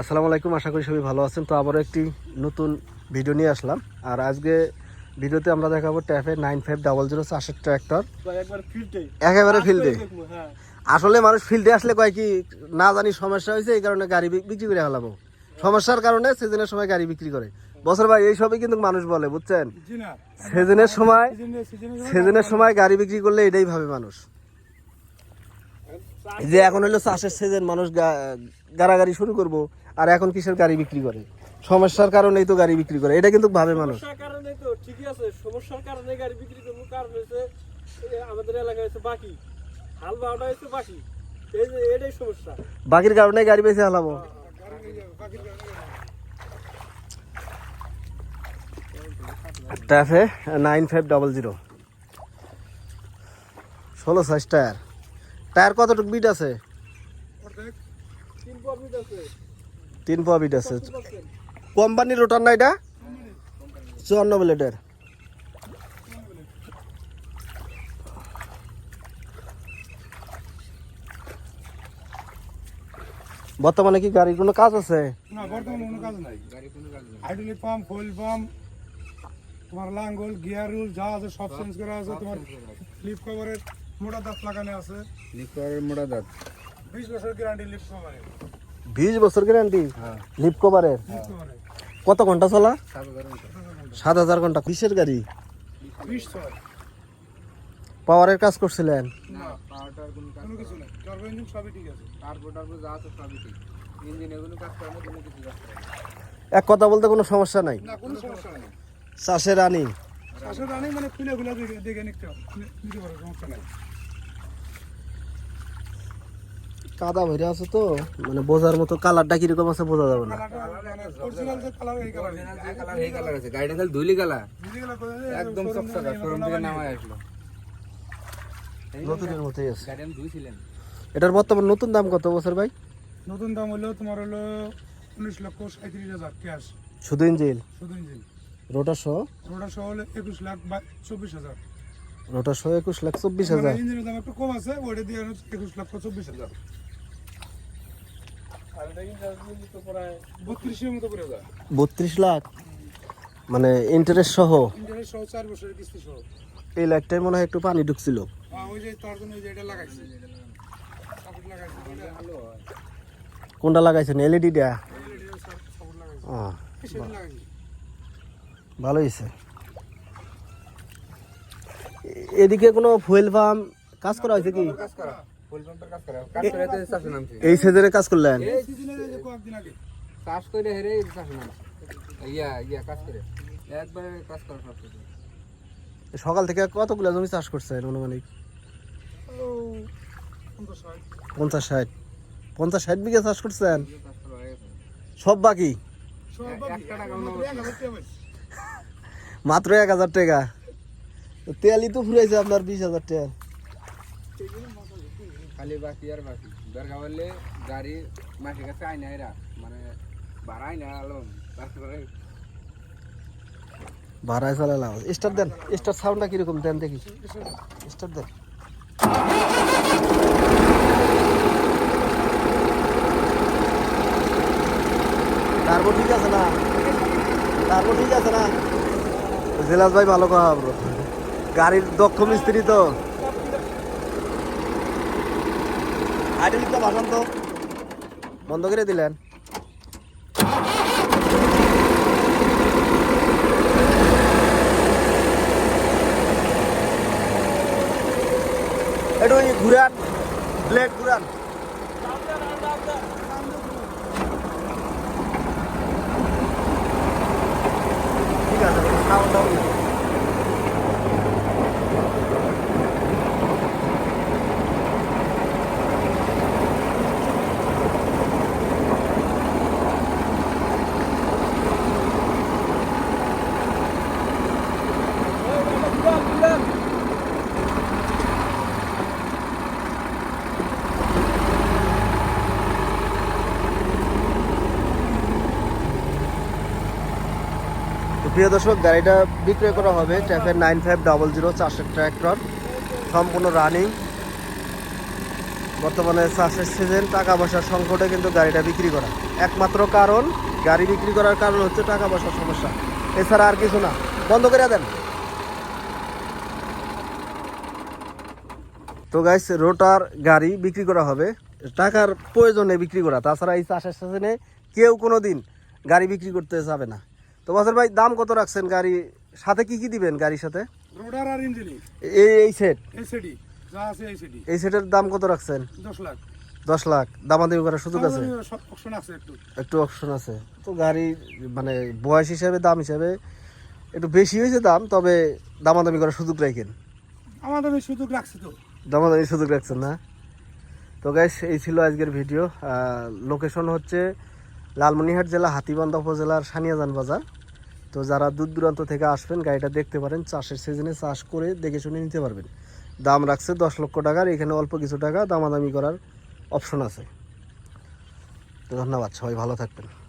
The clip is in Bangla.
আসসালামু আলাইকুম, আশা করি সবাই ভালো আছেন। তো আবারও একটি নতুন ভিডিও নিয়ে আসলাম। আর আজকে ভিডিওতে আমরা দেখাবো TAFE nine five double zero চারশো ট্র্যাক্টর। একেবারে ফিল্ডে আসলে মানুষ ফিল্ডে আসলে কয় কি, না জানি সমস্যা হয়েছে, এই কারণে গাড়ি বিক্রি করে ফেলাবো। সমস্যার কারণে সিজনের সময় গাড়ি বিক্রি করে। বছর ভাই, এই সবই কিন্তু মানুষ বলে, বুঝছেন? সিজনের সময় সিজনে সিজনে সিজনের সময় গাড়ি বিক্রি করলে এটাই ভাবে মানুষ। যে এখন হলো চাষের সিজন মানুষ গাড়াগাড়ি শুরু করব। আর এখন কিসের গাড়ি বিক্রি করে? সমস্যার কারণেই তো গাড়ি বিক্রি করে। এটা কিন্তু ভাবে মানুষ। সমস্যার কারণে তো ঠিকই আছে। সমস্যার কারণে গাড়ি বিক্রি করব কারণ হচ্ছে আমাদের এলাকায় হচ্ছে বাকি। হাল বাওটা হচ্ছে বাকি। এই যে এটাই সমস্যা। বাকির কারণে গাড়ি বেঁচে হালাবো। TAFE nine five double zero. ষোলো সাইজ টায়ার। টায়ার কতটুকু বিট আছে? তিন প্রফিট আছে। তিন পাওয়া বিট আছে। কোম্পানির রোটার না এটা? চুয়ান্ন ব্লেডের বর্তমানে কি গাড়ির কোনো কাজ আছে? না বর্তমানে কোনো কাজ নাই। হাইড্রোলিক পাম্প ফুয়েল পাম্প তোমার লাঙ্গল গিয়ার রুল যা আছে সব চেঞ্জ করা আছে। তোমার লিপ কভারের মোটা দাঁত লাগানো আছে। মোটা দাঁত। বিশ বছর গ্যারান্টি লিপ কভারের। বিশ বছর গ্যারান্টি লিপ কভারের কত ঘণ্টা চলা? সাত হাজার ঘণ্টা। কিসের গাড়ি? পাওয়ারের কাজ করছিলেন? এক কথা বলতে কোনো সমস্যা নাই? না কোনো সমস্যা নাই। চাষের রানি। আসলে রানি মানে খুলে খুলে দেখে নিতে হবে। সমস্যা নাই। কাদা ভরে আছে তো মানে বোঝার মতো কালারটা কীরকম আছে বোঝা যাবে না। মানে গাড়িটা খালি ধুলি একদম চকচকা শোরুম থেকে নামায় আসলো। নতুনের মতোই আছে। গাড়ি আমি এটার বর্তমান নতুন দাম কত বছর ভাই? নতুন দাম হলো তোমার হলো উনিশ লক্ষ সাঁত্রিশ হাজার ক্যাশ শুধু ইঞ্জিল শুধু ইঞ্জিন। রোটার সহ? রোডার সহ হলো একুশ লাখ বা চব্বিশ হাজার। রোটার সহ একুশ লাখ চব্বিশ হাজার? ইঞ্জিনের দাম একটু কম আছে ওইটা দিয়ে একুশ লক্ষ চব্বিশ হাজার আর এটা কিন্তু আজকে তো প্রায় বত্রিশের মতো করে যায় বত্রিশ লাখ? মানে ইন্টারেস্ট সহ? এই লাইটটাই মনে হয় একটু পানি ঢুকছিল। কোনটা লাগাইছেন? এলইডিটা লাগাইছি ভালো হয়েছে এদিকে কোনো ফুয়েল পাম্প কাজ করা হয়েছে কি? এই সেজনে কাজ করলেন? এই সিজনে যে কয়েকদিন আগে। চাষ করে হেরে চাষে নামছে ইয়া ইয়া কাজ করে। একবারে কাজ করা সব সকাল থেকে কতগুলো জমি চাষ করছেন অনুমানিক? পঞ্চাশ ষাট। পঞ্চাশ ষাট। বিঘা চাষ করছেন? সব বাকি? সব বাকি। একটা টাকা মাত্র এক হাজার টাকা। তেলই তো ফুরাইছে আপনার বিশ হাজার টাকা। খালি বাকি আর বাকি। দরকার হলে গাড়ি মাসের কাছে আয় না এরা। মানে বাড়াই না আলম। তারপরে ভাড়ায় চালালাম। স্টার দেন, স্টার সাউন্ডটা কীরকম দেন দেখি। স্টার দেন। টার্বো ঠিক আছে না? টার্বো ঠিক আছে না? জেলাস ভাই ভালো কথা গাড়ির দক্ষ মিস্ত্রি তো। বন্ধ করে দিলেন। ঘুরান ব্লেড ঘুরান। ঠিক আছে প্রিয় দর্শক, গাড়িটা বিক্রয় করা হবে ট্যাফের নাইন ফাইভ ডাবল জিরো চারশো ট্র্যাক্টর সম্পূর্ণ রানিং বর্তমানে চাষের সিজন টাকা পয়সার সংকটে কিন্তু গাড়িটা বিক্রি করা। একমাত্র কারণ, গাড়ি বিক্রি করার কারণ হচ্ছে টাকা পয়সার সমস্যা। এছাড়া আর কিছু না। বন্ধ করে দেন। তো গাইস রোটার গাড়ি বিক্রি করা হবে। টাকার প্রয়োজনে বিক্রি করা। তাছাড়া এই চাষের সিজনে কেউ কোনো দিন গাড়ি বিক্রি করতে যাবে না। তো বাসের ভাই দাম কত রাখছেন গাড়ি? সাথে কি কি দিবেন গাড়ির সাথে? রোডার আর ইঞ্জিনি। এই এই সেট এসিডি যা আছে এসিডি এই সেটের দাম কত রাখছেন? দশ লাখ। দশ লাখ। দামাদামি করার সুযোগ আছে? একটু। একটু অপশন আছে। তো গাড়ি মানে বয়স হিসাবে দাম হিসাবে একটু বেশি হয়েছে দাম তবে দামাদামি করার সুযোগ রাখেন। এই সুযোগ রাখছি তো। দামাদামি সুযোগ রাখছেন না? তো গাইস এই ছিল আজকের ভিডিও লোকেশন হচ্ছে লালমনিরহাট জেলা, হাতিবান্ধা উপজেলার সানিয়াজান বাজার। তো যারা দূর দূরান্ত থেকে আসবেন, গাড়িটা দেখতে পারেন, চাষের সিজনে চাষ করে দেখে শুনে নিতে পারবেন। দাম রাখছে দশ লক্ষ টাকার, এখানে অল্প কিছু টাকা, দামাদামি করার অপশন আছে। তো ধন্যবাদ, সবাই ভালো থাকবেন।